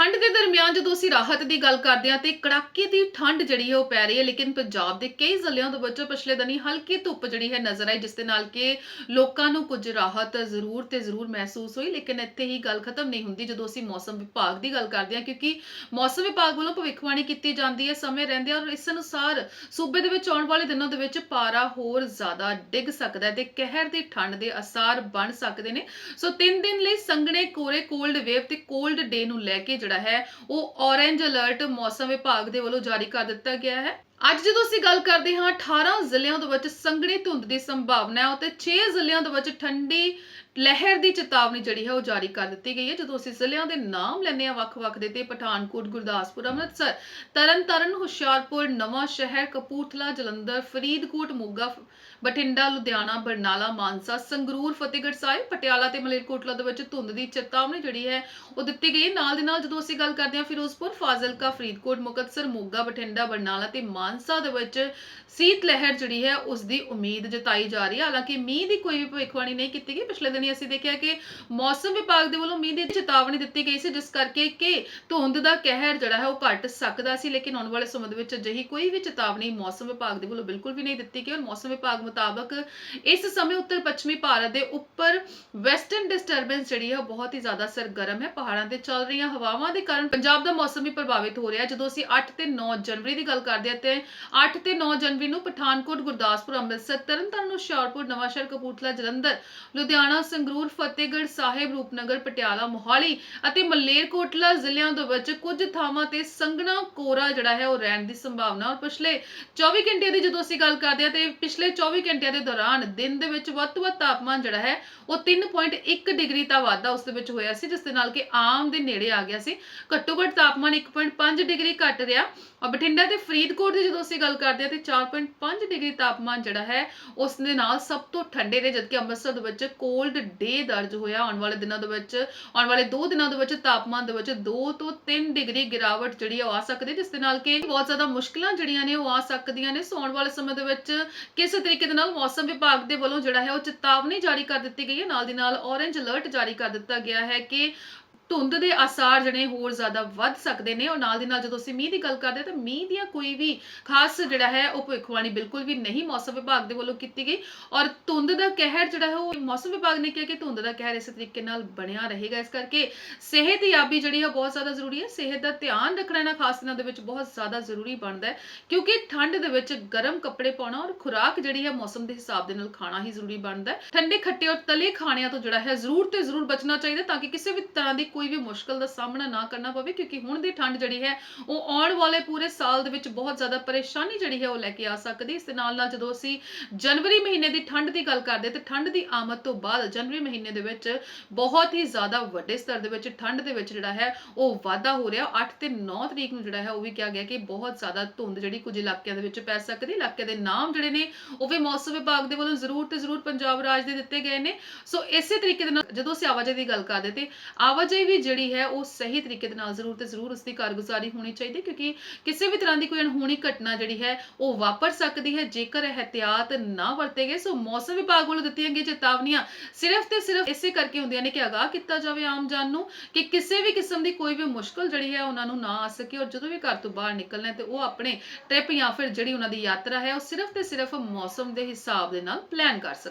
ਠੰਡ ਦੇ ਦਰਮਿਆਨ ਜਦੋਂ ਅਸੀਂ ਰਾਹਤ ਦੀ ਗੱਲ ਕਰਦੇ ਹਾਂ ਤੇ ਕੜਾਕੇ ਦੀ ਠੰਡ ਜਿਹੜੀ ਹੈ ਉਹ ਪੈ ਰਹੀ ਹੈ, ਲੇਕਿਨ ਪੰਜਾਬ ਦੇ ਕਈ ਜ਼ਿਲ੍ਹਿਆਂ ਦੇ ਵਿੱਚ ਪਿਛਲੇ ਦਿਨੀ ਹਲਕੀ ਧੁੱਪ ਜਿਹੜੀ ਹੈ ਨਜ਼ਰ ਆਈ, ਜਿਸ ਦੇ ਨਾਲ ਕਿ ਲੋਕਾਂ ਨੂੰ ਕੁਝ ਰਾਹਤ ਜ਼ਰੂਰ ਤੇ ਜ਼ਰੂਰ ਮਹਿਸੂਸ ਹੋਈ, ਲੇਕਿਨ ਇੱਥੇ ਹੀ ਗੱਲ ਖਤਮ ਨਹੀਂ ਹੁੰਦੀ ਜਦੋਂ ਅਸੀਂ ਮੌਸਮ ਵਿਭਾਗ ਦੀ ਗੱਲ ਕਰਦੇ ਹਾਂ, ਕਿਉਂਕਿ ਮੌਸਮ ਵਿਭਾਗ ਵੱਲੋਂ ਭਵਿੱਖਬਾਣੀ ਕੀਤੀ ਜਾਂਦੀ ਹੈ, ਸਮੇਂ ਰਹਿੰਦੇ ਔਰ ਇਸ ਅਨੁਸਾਰ ਸੂਬੇ ਦੇ ਵਿੱਚ ਆਉਣ ਵਾਲੇ ਦਿਨਾਂ ਦੇ ਵਿੱਚ ਪਾਰਾ ਹੋਰ ਜ਼ਿਆਦਾ ਡਿੱਗ ਸਕਦਾ ਹੈ ਤੇ ਕਹਿਰ ਦੀ ਠੰਡ ਦੇ ਅਸਾਰ ਬਣ ਸਕਦੇ ਨੇ। ਸੋ 3 ਦਿਨ ਲਈ ਸੰਘਣੇ ਕੋਰੇ ਕੋਲਡ ਵੇਵ ਤੇ ਕੋਲਡ ਡੇ ਨੂੰ ਲੈ ਕੇ ਜਿਹੜਾ ਹੈ ਉਹ ਔਰੇਂਜ ਅਲਰਟ ਮੌਸਮ ਵਿਭਾਗ ਦੇ ਵੱਲੋਂ ਜਾਰੀ ਕਰ ਦਿੱਤਾ ਗਿਆ ਹੈ। ਅੱਜ ਜਦੋਂ ਅਸੀਂ ਗੱਲ ਕਰਦੇ ਹਾਂ 18 ਜ਼ਿਲ੍ਹਿਆਂ ਦੇ ਵਿੱਚ ਸੰਘਣੀ ਧੁੰਦ ਦੀ ਸੰਭਾਵਨਾ ਹੈ ਅਤੇ 6 ਜ਼ਿਲ੍ਹਿਆਂ ਦੇ ਵਿੱਚ ਠੰਡੀ ਲਹਿਰ ਦੀ ਚੇਤਾਵਨੀ ਜਿਹੜੀ ਹੈ ਉਹ ਜਾਰੀ ਕਰ ਦਿੱਤੀ ਗਈ ਹੈ ਜਦੋਂ ਅਸੀਂ ਜ਼ਿਲ੍ਹਿਆਂ ਦੇ ਨਾਮ ਲੈਂਦੇ ਹਾਂ ਵੱਖ-ਵੱਖ ਦੇ ਤੇ, ਪਠਾਨਕੋਟ, ਗੁਰਦਾਸਪੁਰ, ਅੰਮ੍ਰਿਤਸਰ, ਤਰਨਤਾਰਨ, ਹੁਸ਼ਿਆਰਪੁਰ, ਨਵਾਂ ਸ਼ਹਿਰ, ਕਪੂਰਥਲਾ, ਜਲੰਧਰ, ਫਰੀਦਕੋਟ, ਮੋਗਾ, ਬਠਿੰਡਾ, ਲੁਧਿਆਣਾ, ਬਰਨਾਲਾ, ਮਾਨਸਾ, ਸੰਗਰੂਰ, ਫਤਿਹਗੜ੍ਹ ਸਾਹਿਬ, ਪਟਿਆਲਾ ਤੇ ਮਲੇਰਕੋਟਲਾ ਦੇ ਵਿੱਚ ਧੁੰਦ ਦੀ ਚੇਤਾਵਨੀ ਜਿਹੜੀ ਹੈ ਉਹ ਦਿੱਤੀ ਗਈ ਹੈ। ਨਾਲ ਦੇ ਨਾਲ ਜਦੋਂ ਅਸੀਂ ਗੱਲ ਕਰਦੇ ਹਾਂ ਫਿਰੋਜ਼ਪੁਰ, ਫਾਜ਼ਿਲਕਾ, ਫਰੀਦਕੋਟ, ਮੁਕਤਸਰ, ਮੋਗਾ, ਬਠਿੰਡਾ, ਬਰਨਾਲਾ ਤੇ ਮਾਨਸਾ ਦੇ ਵਿੱਚ ਸੀਤ ਲਹਿਰ ਜਿਹੜੀ ਹੈ ਉਸ ਦੀ ਉਮੀਦ ਜਤਾਈ ਜਾ ਰਹੀ ਹੈ। ਹਾਲਾਂਕਿ ਮੀਂਹ ਦੀ ਕੋਈ ਵੀ ਭਵਿੱਖਬਾਣੀ ਨਹੀਂ ਕੀਤੀ ਗਈ। ਪਿਛਲੇ ਦਿਨੀ ਅਸੀਂ ਦੇਖਿਆ ਕਿ ਮੌਸਮ ਵਿਭਾਗ ਦੇ ਵੱਲੋਂ ਮੀਂਹ ਦੀ ਚੇਤਾਵਨੀ ਦਿੱਤੀ ਗਈ ਸੀ, ਜਿਸ ਕਰਕੇ ਕਿ ਧੁੰਦ ਦਾ ਕਹਿਰ ਜਿਹੜਾ ਹੈ, ਉਹ ਘਟ ਸਕਦਾ ਸੀ। ਲੇਕਿਨ ਆਉਣ ਵਾਲੇ ਸਮੇਂ ਦੇ ਵਿੱਚ ਅਜਿਹੀ ਕੋਈ ਵੀ ਚੇਤਾਵਨੀ ਮੌਸਮ ਵਿਭਾਗ ਦੇ ਵੱਲੋਂ ਬਿਲਕੁਲ ਵੀ ਨਹੀਂ ਦਿੱਤੀ ਗਈ। ਔਰ ਮੌਸਮ ਵਿਭਾਗ ਮੁਤਾਬਕ ਇਸ ਸਮੇਂ ਉੱਤਰ ਪੱਛਮੀ ਭਾਰਤ ਦੇ ਉੱਪਰ ਵੈਸਟਰਨ ਡਿਸਟਰਬੈਂਸ ਜਿਹੜੀ ਹੈ, ਉਹ ਬਹੁਤ ਹੀ ਜ਼ਿਆਦਾ ਸਰਗਰਮ ਹੈ। ਪਹਾੜਾਂ ਤੇ ਚੱਲ ਰਹੀਆਂ ਹਵਾਵਾਂ ਦੇ ਕਾਰਨ ਪੰਜਾਬ ਦਾ ਮੌਸਮ ਵੀ ਪ੍ਰਭਾਵਿਤ ਹੋ ਰਿਹਾ ਜਦੋਂ ਅਸੀਂ 8 ਤੇ 9 ਜਨਵਰੀ ਦੀ ਗੱਲ ਕਰਦੇ ਹਾਂ, ਤੇ 8 ਤੇ 9 ਜਨਵਰੀ ਨੂੰ ਪਠਾਨਕੋਟ, ਗੁਰਦਾਸਪੁਰ, ਅੰਮ੍ਰਿਤਸਰ, ਤਰਨਤਾਰਨ, ਹੁਸ਼ਿਆਰਪੁਰ ਨਵਾਂਸ਼ਹਿਰ ਕਪੂਰਥਲਾ, ਜਲੰਧਰ, ਲੁਧਿਆਣਾ, ਸੰਗਰੂਰ, ਫਤਿਹਗੜ੍ਹ ਸਾਹਿਬ, ਰੂਪਨਗਰ, ਪਟਿਆਲਾ, ਮੋਹਾਲੀ ਅਤੇ ਮਲੇਰਕੋਟਲਾ ਜ਼ਿਲ੍ਹਿਆਂ ਦੇ ਵਿੱਚ ਕੁਝ ਥਾਵਾਂ ਤੇ ਸੰਘਣਾ ਕੋਰਾ ਜਿਹੜਾ ਹੈ ਉਹ ਰਹਿਣ ਦੀ ਸੰਭਾਵਨਾ ਔਰ ਪਿਛਲੇ 24 ਘੰਟਿਆਂ ਦੀ ਜਦੋਂ ਅਸੀਂ ਗੱਲ ਕਰਦੇ ਹਾਂ ਤੇ ਪਿਛਲੇ 24 ਘੰਟਿਆਂ ਦੇ ਦੌਰਾਨ ਦਿਨ ਦੇ ਵਿੱਚ ਵੱਧ ਤੋਂ ਵੱਧ ਤਾਪਮਾਨ ਜਿਹੜਾ ਹੈ ਉਹ 3.1 ਡਿਗਰੀ ਦਾ ਵਾਧਾ ਉਸ ਦੇ ਵਿੱਚ ਹੋਇਆ ਸੀ, ਜਿਸ ਦੇ ਨਾਲ ਕਿ ਆਮ ਦੇ ਨੇੜੇ ਆ ਗਿਆ ਸੀ। ਘੱਟੋ ਘੱਟ ਤਾਪਮਾਨ 1.5 ਡਿਗਰੀ ਘਟ ਰਿਹਾ ਔਰ ਬਠਿੰਡਾ ਤੇ ਫਰੀਦਕੋਟ ਦੇ ਜਦੋਂ ਅਸੀਂ ਗੱਲ ਕਰਦੇ ਹਾਂ ਤੇ 4.5 ਡਿਗਰੀ ਤਾਪਮਾਨ ਜਿਹੜਾ ਹੈ, ਉਸ ਦੇ ਨਾਲ ਸਭ ਤੋਂ ਠੰਡੇ ਨੇ, ਜਦਕਿ ਅੰਮ੍ਰਿਤਸਰ ਦੇ ਵਿੱਚ ਕੋਲਡ ਡੇ ਦਰਜ ਹੋਇਆ। ਆਉਣ ਵਾਲੇ ਦਿਨਾਂ ਦੇ ਵਿੱਚ, ਆਉਣ ਵਾਲੇ 2 ਦਿਨਾਂ ਦੇ ਵਿੱਚ ਤਾਪਮਾਨ ਦੇ ਵਿੱਚ 2 ਤੋਂ 3 ਡਿਗਰੀ ਗਿਰਾਵਟ ਜਿਹੜੀ ਆ, ਉਹ ਆ ਸਕਦੀ ਹੈ, ਜਿਸ ਦੇ ਨਾਲ ਕਿ ਬਹੁਤ ਜ਼ਿਆਦਾ ਮੁਸ਼ਕਲਾਂ ਜਿਹੜੀਆਂ ਨੇ, ਉਹ ਆ ਸਕਦੀਆਂ ਨੇ। ਸੋ ਆਉਣ ਵਾਲੇ ਸਮੇਂ ਦੇ ਵਿੱਚ ਕਿਸ ਤਰੀਕੇ ਦੇ ਨਾਲ ਮੌਸਮ ਵਿਭਾਗ ਦੇ ਵੱਲੋਂ ਜਿਹੜਾ ਹੈ, ਉਹ ਚੇਤਾਵਨੀ ਜਾਰੀ ਕਰ ਦਿੱਤੀ ਗਈ ਹੈ। ਨਾਲ ਦੀ ਨਾਲ ਔਰੇਂਜ ਅਲਰਟ ਜਾਰੀ ਕਰ ਦਿੱਤਾ ਗਿਆ ਹੈ ਕਿ ਧੁੰਦ ਦੇ ਆਸਾਰ ਜਿਹੜੇ ਹੋਰ ਜ਼ਿਆਦਾ ਵੱਧ ਸਕਦੇ ਨੇ ਔਰ ਨਾਲ ਦੀ ਨਾਲ ਜਦੋਂ ਅਸੀਂ ਮੀਂਹ ਦੀ ਗੱਲ ਕਰਦੇ ਹਾਂ ਤਾਂ ਮੀਂਹ ਦੀਆਂ ਕੋਈ ਵੀ ਖਾਸ ਜਿਹੜਾ ਹੈ ਉਹ ਭਵਿੱਖਬਾਣੀ ਬਿਲਕੁਲ ਵੀ ਨਹੀਂ ਮੌਸਮ ਵਿਭਾਗ ਦੇ ਵੱਲੋਂ ਕੀਤੀ ਗਈ ਔਰ ਧੁੰਦ ਦਾ ਕਹਿਰ ਜਿਹੜਾ ਹੈ ਉਹ ਮੌਸਮ ਵਿਭਾਗ ਨੇ ਕਿਹਾ ਕਿ ਧੁੰਦ ਦਾ ਕਹਿਰ ਇਸੇ ਤਰੀਕੇ ਨਾਲ ਬਣਿਆ ਰਹੇਗਾ। ਇਸ ਕਰਕੇ ਸਿਹਤਯਾਬੀ ਜਿਹੜੀ ਹੈ ਬਹੁਤ ਜ਼ਿਆਦਾ ਜ਼ਰੂਰੀ ਹੈ। ਸਿਹਤ ਦਾ ਧਿਆਨ ਰੱਖਣਾ ਇਹਨਾਂ ਖਾਸ ਦਿਨਾਂ ਦੇ ਵਿੱਚ ਬਹੁਤ ਜ਼ਿਆਦਾ ਜ਼ਰੂਰੀ ਬਣਦਾ ਹੈ ਕਿਉਂਕਿ ਠੰਡ ਦੇ ਵਿੱਚ ਗਰਮ ਕੱਪੜੇ ਪਾਉਣਾ ਔਰ ਖੁਰਾਕ ਜਿਹੜੀ ਹੈ ਮੌਸਮ ਦੇ ਹਿਸਾਬ ਦੇ ਨਾਲ ਖਾਣਾ ਹੀ ਜ਼ਰੂਰੀ ਬਣਦਾ ਹੈ। ਠੰਡੇ ਖੱਟੇ ਔਰ ਤਲੇ ਖਾਣਿਆਂ ਤੋਂ ਜਿਹੜਾ ਹੈ ਜ਼ਰੂਰ ਤੇ ਜ਼ਰੂਰ ਬਚਣਾ ਚਾਹੀਦਾ ਤਾਂ ਕਿ ਕਿਸੇ ਵੀ ਤਰ੍ਹਾਂ ਦੀ ਕੋਈ ਵੀ ਮੁਸ਼ਕਲ ਦਾ ਸਾਹਮਣਾ ਨਾ ਕਰਨਾ ਪਵੇ, ਕਿਉਂਕਿ ਹੁਣ ਦੀ ਠੰਡ ਜਿਹੜੀ ਹੈ, ਉਹ ਆਉਣ ਵਾਲੇ ਪੂਰੇ ਸਾਲ ਦੇ ਵਿੱਚ ਬਹੁਤ ਜ਼ਿਆਦਾ ਪਰੇਸ਼ਾਨੀ ਜਿਹੜੀ ਹੈ ਉਹ ਲੈ ਕੇ ਆ ਸਕਦੀ ਇਸ ਦੇ ਨਾਲ ਨਾਲ ਜਦੋਂ ਅਸੀਂ ਜਨਵਰੀ ਮਹੀਨੇ ਦੀ ਠੰਡ ਦੀ ਗੱਲ ਕਰਦੇ ਤੇ ਠੰਡ ਦੀ ਆਮਦ ਤੋਂ ਬਾਅਦ ਜਨਵਰੀ ਮਹੀਨੇ ਦੇ ਵਿੱਚ ਬਹੁਤ ਹੀ ਜ਼ਿਆਦਾ ਵੱਡੇ ਸਤਰ ਦੇ ਵਿੱਚ ਠੰਡ ਦੇ ਵਿੱਚ ਜਿਹੜਾ ਹੈ, ਉਹ ਵਾਧਾ ਹੋ ਰਿਹਾ। 8 ਤੇ 9 ਤਰੀਕ ਨੂੰ ਜਿਹੜਾ ਹੈ, ਉਹ ਵੀ ਕਿਹਾ ਗਿਆ ਕਿ ਬਹੁਤ ਜ਼ਿਆਦਾ ਧੁੰਦ ਜਿਹੜੀ ਕੁਝ ਇਲਾਕਿਆਂ ਦੇ ਵਿੱਚ ਪੈ ਸਕਦੀ ਇਲਾਕੇ ਦੇ ਨਾਮ ਜਿਹੜੇ ਨੇ, ਉਹ ਵੀ ਮੌਸਮ ਵਿਭਾਗ ਦੇ ਵੱਲੋਂ ਜ਼ਰੂਰ ਤੇ ਜ਼ਰੂਰ ਪੰਜਾਬ ਰਾਜ ਦੇ ਦਿੱਤੇ ਗਏ ਨੇ। ਸੋ ਇਸੇ ਤਰੀਕੇ ਦੇ ਨਾਲ ਜਦੋਂ ਅਸੀਂ ਆਵਾਜਾਈ ਦੀ ਗੱਲ ਕਰਦੇ ਤੇ ਆਵਾਜਾਈ ਵੀ ਜਿਹੜੀ ਹੈ ਉਹ ਸਹੀ ਤਰੀਕੇ ਦੇ ਨਾਲ ਜ਼ਰੂਰ ਤੇ ਜ਼ਰੂਰ ਉਸ ਦੀ ਕਾਰਗੁਜ਼ਾਰੀ ਹੋਣੀ ਚਾਹੀਦੀ ਹੈ, ਕਿਉਂਕਿ ਕਿਸੇ ਵੀ ਤਰ੍ਹਾਂ ਦੀ ਕੋਈ ਅਣਹੋਣੀ ਘਟਨਾ ਜਿਹੜੀ ਹੈ ਉਹ ਵਾਪਰ ਸਕਦੀ ਹੈ, ਜੇਕਰ ਇਹਤਿਆਤ ਨਾ ਵਰਤੇ ਗਏ, ਸੋ ਮੌਸਮ ਵਿਭਾਗ ਵੱਲੋਂ ਦਿੱਤੀਆਂ ਗਈਆਂ ਚੇਤਾਵਨੀਆਂ ਸਿਰਫ ਤੇ ਸਿਰਫ ਇਸੇ ਕਰਕੇ ਹੁੰਦੀਆਂ ਨੇ ਕਿ ਆਗਾਹ ਕੀਤਾ ਜਾਵੇ ਆਮ ਜਨ ਨੂੰ ਕਿ ਕਿਸੇ ਵੀ ਕਿਸਮ ਦੀ ਕੋਈ ਵੀ ਮੁਸ਼ਕਲ ਜਿਹੜੀ ਹੈ ਉਹਨਾਂ ਨੂੰ ਨਾ ਆ ਸਕੇ ਔਰ ਜਦੋਂ ਵੀ ਘਰ ਤੋਂ ਬਾਹਰ ਨਿਕਲਣਾ ਹੈ ਤੇ ਉਹ ਆਪਣੇ ਟ੍ਰਿਪ ਜਾਂ ਫਿਰ ਜਿਹੜੀ ਉਹਨਾਂ ਦੀ ਯਾਤਰਾ ਹੈ, ਉਹ ਸਿਰਫ ਤੇ ਸਿਰਫ ਮੌਸਮ ਦੇ ਹਿਸਾਬ ਦੇ ਨਾਲ ਪਲਾਨ ਕਰ ਸਕਣ।